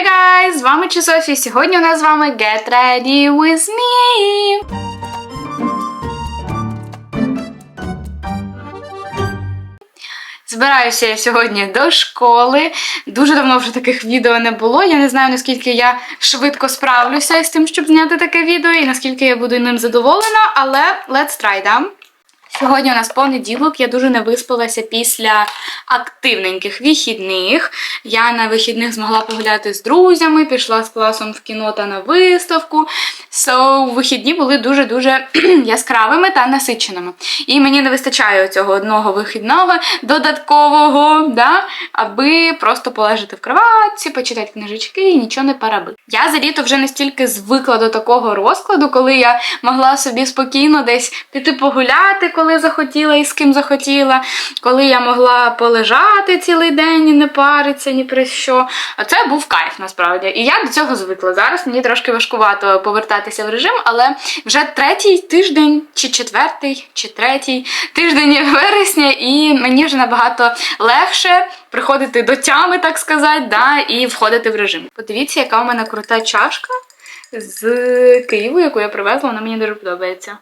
Hey guys! З вами чи Софі. Сьогодні у нас з вами Get Ready With Me. Збираюся я сьогодні до школи. Дуже давно вже таких відео не було. Я не знаю, наскільки я швидко справлюся з тим, щоб зняти таке відео, і наскільки я буду ним задоволена, але let's try, да? Сьогодні у нас понеділок, я дуже не виспалася після активненьких вихідних. Я на вихідних змогла погуляти з друзями, пішла з класом в кіно та на виставку. So, вихідні були дуже-дуже яскравими та насиченими. І мені не вистачає цього одного вихідного додаткового, да, аби просто полежати в кроватці, почитати книжечки і нічого не параби. Я за літо вже настільки звикла до такого розкладу, коли я могла собі спокійно десь піти погуляти, коли захотіла і з ким захотіла, коли я могла полежати цілий день і не паритися ні про що. А це був кайф насправді. І я до цього звикла. Зараз мені трошки важкувато повертатися в режим, але вже третій тиждень, чи четвертий, чи третій тиждень вересня, і мені вже набагато легше приходити до тями, так сказати, да, і входити в режим. Подивіться, яка у мене крута чашка з Києву, яку я привезла, вона мені дуже подобається.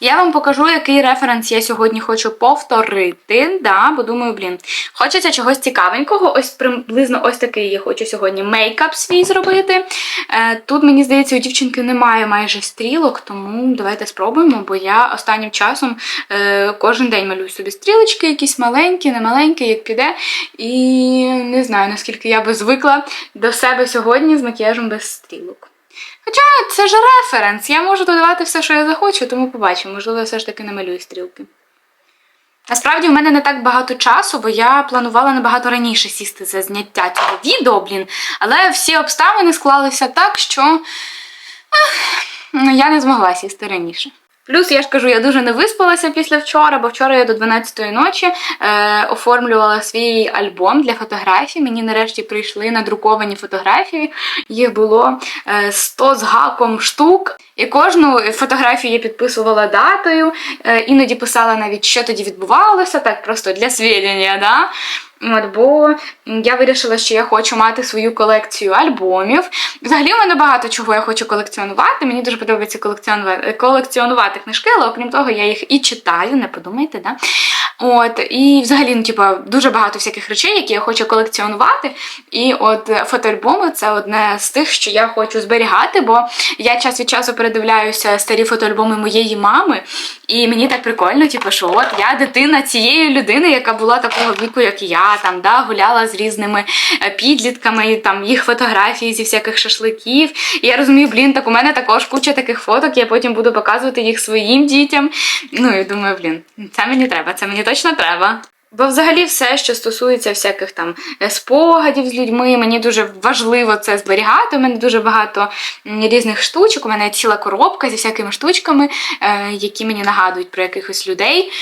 Я вам покажу, який референс я сьогодні хочу повторити. Да, бо думаю, блін, хочеться чогось цікавенького. Ось приблизно ось такий я хочу сьогодні мейкап свій зробити. Е, Тут, мені здається, у дівчинки немає майже стрілок, тому давайте спробуємо, бо я останнім часом е, кожен день малюю собі стрілочки, якісь маленькі, не маленькі, як піде. І не знаю, наскільки я би звикла до себе сьогодні з макіяжем без стрілок. Хоча це ж референс, я можу додавати все, що я захочу, тому побачимо, можливо, я все ж таки намалюю стрілки. Насправді, в мене не так багато часу, бо я планувала набагато раніше сісти за зняття цього відео, блін. Але всі обставини склалися так, що ах, я не змогла сісти раніше. Плюс я ж кажу, я дуже не виспалася після вчора, бо вчора я до 12-ї ночі е, оформлювала свій альбом для фотографій. Мені нарешті прийшли надруковані фотографії. Їх було е, 100 з гаком штук. І кожну фотографію я підписувала датою, е, іноді писала навіть, що тоді відбувалося, так просто для свідчення. Да? От, бо я вирішила, що я хочу мати свою колекцію альбомів. Взагалі, у мене багато чого я хочу колекціонувати. Мені дуже подобається колекціонувати, колекціонувати книжки, але окрім того, я їх і читаю, не подумайте, да? От, і взагалі, ну, типу, дуже багато всяких речей, які я хочу колекціонувати. І от фотоальбоми це одне з тих, що я хочу зберігати, бо я час від часу передивляюся старі фотоальбоми моєї мами, і мені так прикольно, типу, що от я дитина цієї людини, яка була такого віку, як я, там, да, гуляла з різними е, підлітками, там їх фотографії зі всяких шашликів. І я розумію, блін, так у мене також куча таких фоток, я потім буду показувати їх своїм дітям. Ну і думаю, блін, це мені треба, це мені точно треба. Бо взагалі все, що стосується всяких там е, спогадів з людьми, мені дуже важливо це зберігати. У мене дуже багато різних штучок. У мене ціла коробка зі всякими штучками, е, які мені нагадують про якихось людей.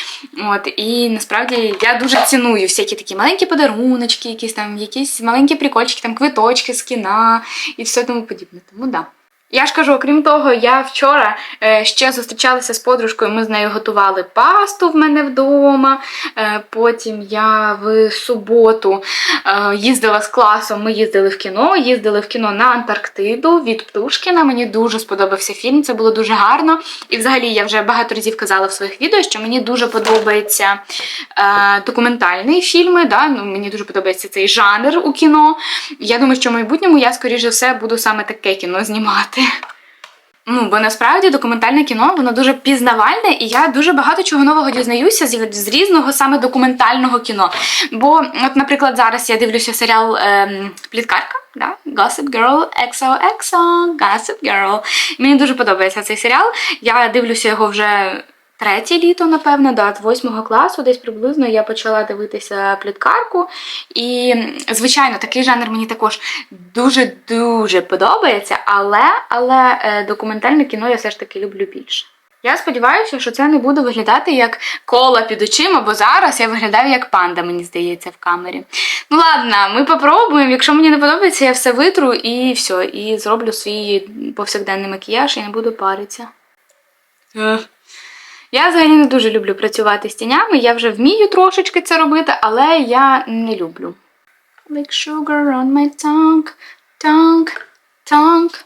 От, І насправді я дуже ціную всякі такі маленькі подаруночки, якісь там, якісь маленькі прикольчики, там квиточки з кіна і все тому подібне. Тому да. Я ж кажу, окрім того, я вчора е, ще зустрічалася з подружкою, ми з нею готували пасту в мене вдома. Е, потім я в суботу е, їздила з класом, ми їздили в кіно, їздили в кіно на Антарктиду від Птушкіна. Мені дуже сподобався фільм, це було дуже гарно. І взагалі я вже багато разів казала в своїх відео, що мені дуже подобається е, документальні фільми. Да? Ну, Мені дуже подобається цей жанр у кіно. Я думаю, що в майбутньому я, скоріше все, буду саме таке кіно знімати. Ну, бо насправді документальне кіно воно дуже пізнавальне, і я дуже багато чого нового дізнаюся з, з різного саме документального кіно. Бо, от, наприклад, зараз я дивлюся серіал ем, Пліткарка. Да? Gossip Girl, XOXO, Gossip Girl. Мені дуже подобається цей серіал. Я дивлюся його вже третє літо, напевно, да, з восьмого класу, десь приблизно я почала дивитися пліткарку. І, звичайно, такий жанр мені також дуже-дуже подобається, але, але е, документальне кіно я все ж таки люблю більше. Я сподіваюся, що це не буде виглядати як кола під очима, бо зараз я виглядаю як панда, мені здається, в камері. Ну ладно, ми попробуємо. Якщо мені не подобається, я все витру і все, і зроблю свій повсякденний макіяж і не буду паритися. Я взагалі не дуже люблю працювати з тінями, я вже вмію трошечки це робити, але я не люблю. Like sugar on my tongue. Так, так.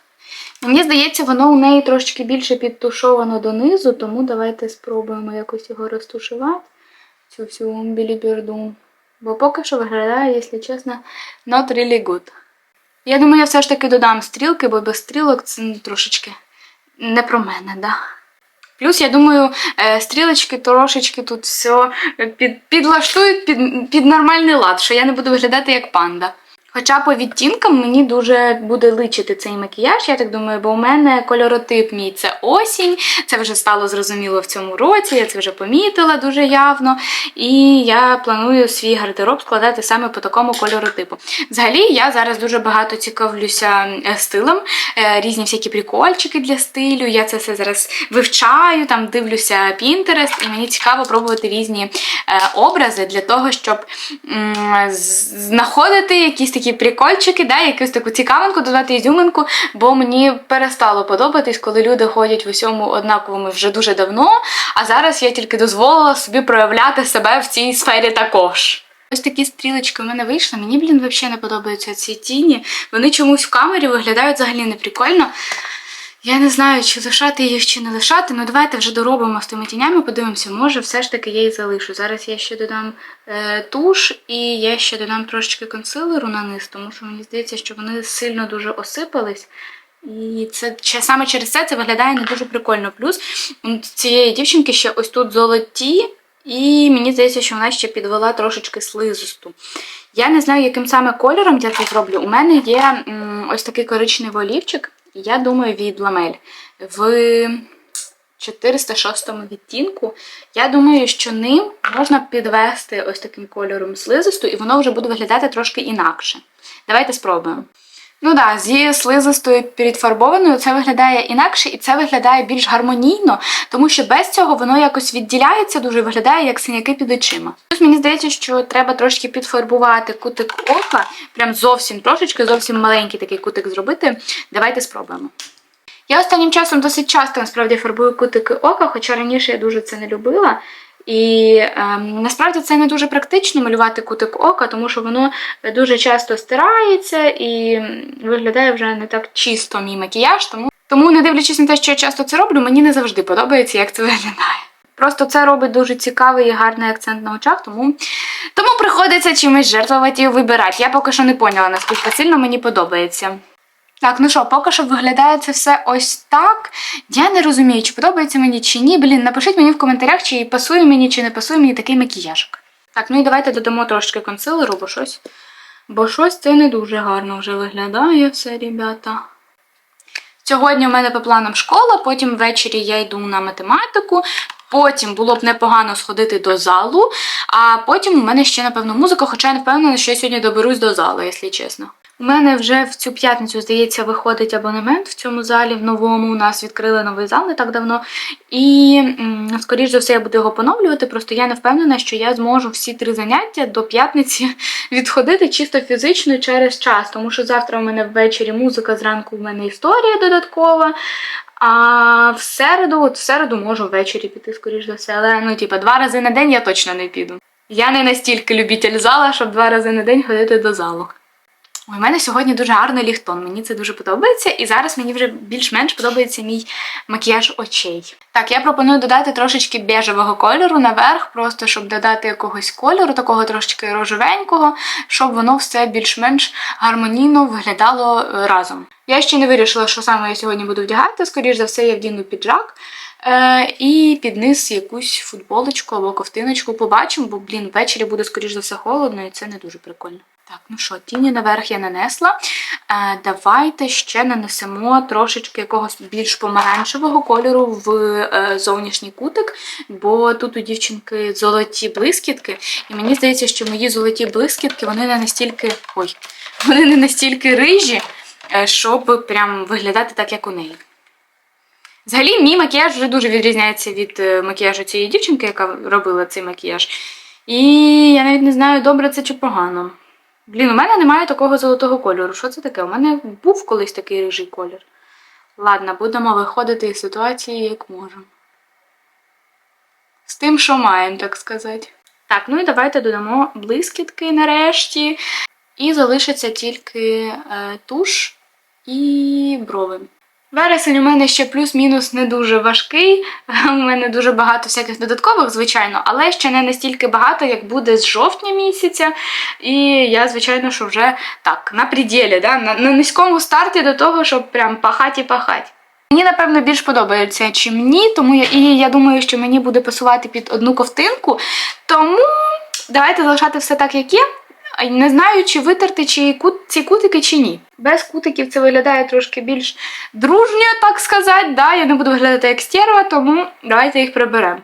Мені здається, воно у неї трошки більше підтушовано донизу, тому давайте спробуємо якось його розтушувати, цю всю біліберду. Бо поки що виглядає, якщо чесно, not really good. Я думаю, я все ж таки додам стрілки, бо без стрілок це ну, трошечки не про мене, да. Плюс, я думаю, е, стрілочки трошечки тут все під, підлаштують під, під нормальний лад, що я не буду виглядати як панда. Хоча по відтінкам мені дуже буде личити цей макіяж, я так думаю, бо у мене кольоротип мій це осінь, це вже стало зрозуміло в цьому році, я це вже помітила дуже явно. І я планую свій гардероб складати саме по такому кольоротипу. Взагалі, я зараз дуже багато цікавлюся е, стилем, е, різні всякі прикольчики для стилю. Я це все зараз вивчаю, там дивлюся Pinterest, і мені цікаво пробувати різні е, образи для того, щоб знаходити якісь такі прикольчики, да, якусь таку цікавинку, додати ізюминку, бо мені перестало подобатись, коли люди ходять в усьому однаковому вже дуже давно. А зараз я тільки дозволила собі проявляти себе в цій сфері також. Ось такі стрілочки у мене вийшли. Мені, блін, взагалі не подобаються ці тіні. Вони чомусь в камері виглядають взагалі не прикольно. Я не знаю, чи лишати їх, чи не лишати. Ну давайте вже доробимо з тими тінями, подивимося, може все ж таки я їх залишу. Зараз я ще додам е, туш і я ще додам трошечки консилеру на низ, тому що мені здається, що вони сильно дуже осипались. І це саме через це це виглядає не дуже прикольно. Плюс цієї дівчинки ще ось тут золоті, і мені здається, що вона ще підвела трошечки слизисту. Я не знаю, яким саме кольором я це зроблю. У мене є м, ось такий коричневий олівчик, я думаю, від ламель. В 406 відтінку. Я думаю, що ним можна підвести ось таким кольором слизисту, і воно вже буде виглядати трошки інакше. Давайте спробуємо. Ну да, зі слизистою підфарбованою це виглядає інакше і це виглядає більш гармонійно, тому що без цього воно якось відділяється дуже виглядає як синяки під очима. Плюс мені здається, що треба трошки підфарбувати кутик ока, прям зовсім трошечки, зовсім маленький такий кутик зробити. Давайте спробуємо. Я останнім часом досить часто насправді фарбую кутики ока, хоча раніше я дуже це не любила. І ем, насправді це не дуже практично малювати кутик ока, тому що воно дуже часто стирається і виглядає вже не так чисто мій макіяж. Тому, тому, не дивлячись на те, що я часто це роблю, мені не завжди подобається, як це виглядає. Просто це робить дуже цікавий і гарний акцент на очах, тому, тому приходиться чимось жертвувати і вибирати. Я поки що не поняла, наскільки сильно мені подобається. Так, ну що, поки що виглядає це все ось так. Я не розумію, чи подобається мені чи ні. Блін, напишіть мені в коментарях, чи пасує мені, чи не пасує мені такий макіяжик. Так, ну і давайте додамо трошки консилеру, бо щось. Бо щось це не дуже гарно вже виглядає все, ребята. Сьогодні у мене по планам школа, потім ввечері я йду на математику. Потім було б непогано сходити до залу, а потім у мене ще, напевно, музика, хоча я не впевнена, що я сьогодні доберусь до залу, якщо чесно. У мене вже в цю п'ятницю, здається, виходить абонемент в цьому залі. В новому у нас відкрили новий зал не так давно. І, скоріш за все, я буду його поновлювати. Просто я не впевнена, що я зможу всі три заняття до п'ятниці відходити чисто фізично через час. Тому що завтра у мене ввечері музика, зранку в мене історія додаткова. А в середу, от в середу можу ввечері піти, скоріш за все. Але ну, типа, два рази на день я точно не піду. Я не настільки любитель зала, щоб два рази на день ходити до залу. У мене сьогодні дуже гарний ліхтон, мені це дуже подобається, і зараз мені вже більш-менш подобається мій макіяж очей. Так, я пропоную додати трошечки бежевого кольору наверх, просто щоб додати якогось кольору, такого трошечки рожевенького, щоб воно все більш-менш гармонійно виглядало е, разом. Я ще не вирішила, що саме я сьогодні буду вдягати. Скоріш за все, я вдіну піджак. Е, і під низ якусь футболочку або ковтиночку побачимо, бо, блін, ввечері буде, скоріш за все, холодно, і це не дуже прикольно. Так, ну що, тіні наверх я нанесла. Е, давайте ще нанесемо трошечки якогось більш помаранчевого кольору в е, зовнішній кутик, бо тут у дівчинки золоті блискітки, і мені здається, що мої золоті блискітки вони не настільки. Ой, вони не настільки рижі, е, щоб прям виглядати так, як у неї. Взагалі, мій макіяж вже дуже відрізняється від е, макіяжу цієї дівчинки, яка робила цей макіяж. І я навіть не знаю, добре це чи погано. Блін, у мене немає такого золотого кольору. Що це таке? У мене був колись такий рижий колір. Ладно, будемо виходити із ситуації, як можемо. З тим, що маємо, так сказати. Так, ну і давайте додамо блискітки нарешті. І залишиться тільки е, туш і брови. Вересень у мене ще плюс-мінус не дуже важкий. У мене дуже багато всяких додаткових, звичайно, але ще не настільки багато, як буде з жовтня місяця. І я, звичайно, що вже так, на пределі, да? на, на низькому старті до того, щоб прям пахать і пахать. Мені, напевно, більш подобається, чим ні, тому я, і я думаю, що мені буде пасувати під одну ковтинку. Тому давайте залишати все так, як є. Не знаю, чи витерти чи кут, ці кутики, чи ні. Без кутиків це виглядає трошки більш дружньо, так сказати. Да? Я не буду виглядати як стерва, тому давайте їх приберемо.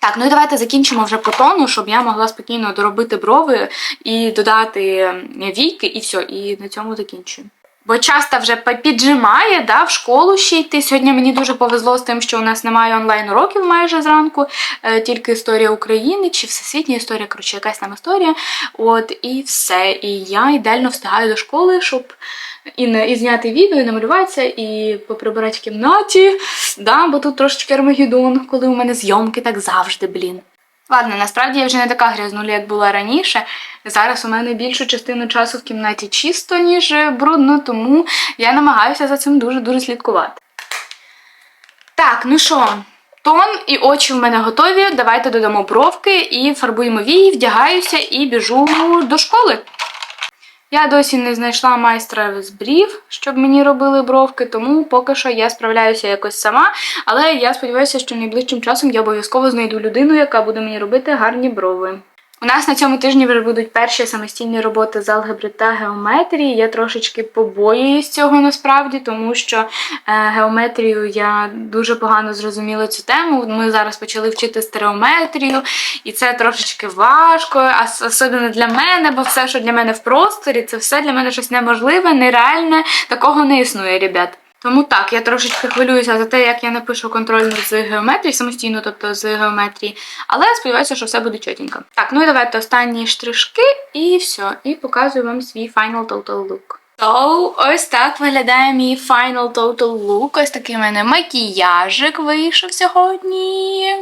Так, ну і давайте закінчимо вже по тону, щоб я могла спокійно доробити брови і додати ем, війки, і все, і на цьому закінчую. Бо часто вже піджимає, да, в школу ще йти. Сьогодні мені дуже повезло з тим, що у нас немає онлайн уроків майже зранку, е, тільки історія України чи всесвітня історія, коротше, якась там історія. От і все. І я ідеально встигаю до школи, щоб і, не, і зняти відео, і намалюватися, і поприбирати в кімнаті. Да, бо тут трошечки армагеддон, коли у мене зйомки, так завжди, блін. Ладно, насправді я вже не така грязнуля, як була раніше. Зараз у мене більшу частину часу в кімнаті чисто, ніж брудно, тому я намагаюся за цим дуже-дуже слідкувати. Так, ну що, тон і очі в мене готові. Давайте додамо бровки і фарбуємо вії, вдягаюся і біжу до школи. Я досі не знайшла майстра з брів, щоб мені робили бровки, тому поки що я справляюся якось сама. Але я сподіваюся, що найближчим часом я обов'язково знайду людину, яка буде мені робити гарні брови. У нас на цьому тижні вже будуть перші самостійні роботи з алгебри та геометрії. Я трошечки побоююсь цього насправді, тому що е, геометрію я дуже погано зрозуміла цю тему. Ми зараз почали вчити стереометрію, і це трошечки важко, ас- особливо для мене, бо все, що для мене в просторі, це все для мене щось неможливе, нереальне. Такого не існує, ребят. Тому так, я трошечки хвилююся за те, як я напишу контрольну з геометрії самостійно, тобто з геометрії. Але сподіваюся, що все буде чотенько. Так, ну і давайте останні штришки, і все. І показую вам свій final total look. So, ось так виглядає мій final total look. Ось такий в мене макіяжик вийшов сьогодні.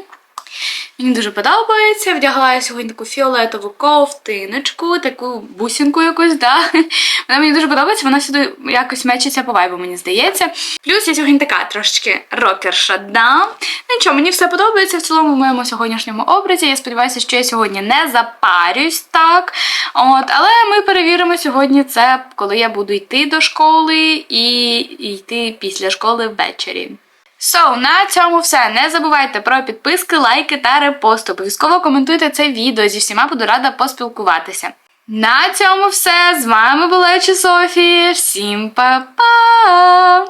Мені дуже подобається. Вдягла я сьогодні таку фіолетову ковтиночку, таку бусинку якусь, да. Вона мені дуже подобається, вона сюди якось мечиться по вайбу, мені здається. Плюс я сьогодні така трошечки рокерша, да. Ну нічого, мені все подобається в цілому в моєму сьогоднішньому образі. Я сподіваюся, що я сьогодні не запарюсь так. От, але ми перевіримо сьогодні це, коли я буду йти до школи і йти після школи ввечері. So, на цьому все. Не забувайте про підписки, лайки та репости. Обов'язково коментуйте це відео. Зі всіма буду рада поспілкуватися. На цьому все. З вами була Чи Софі. Всім па-па!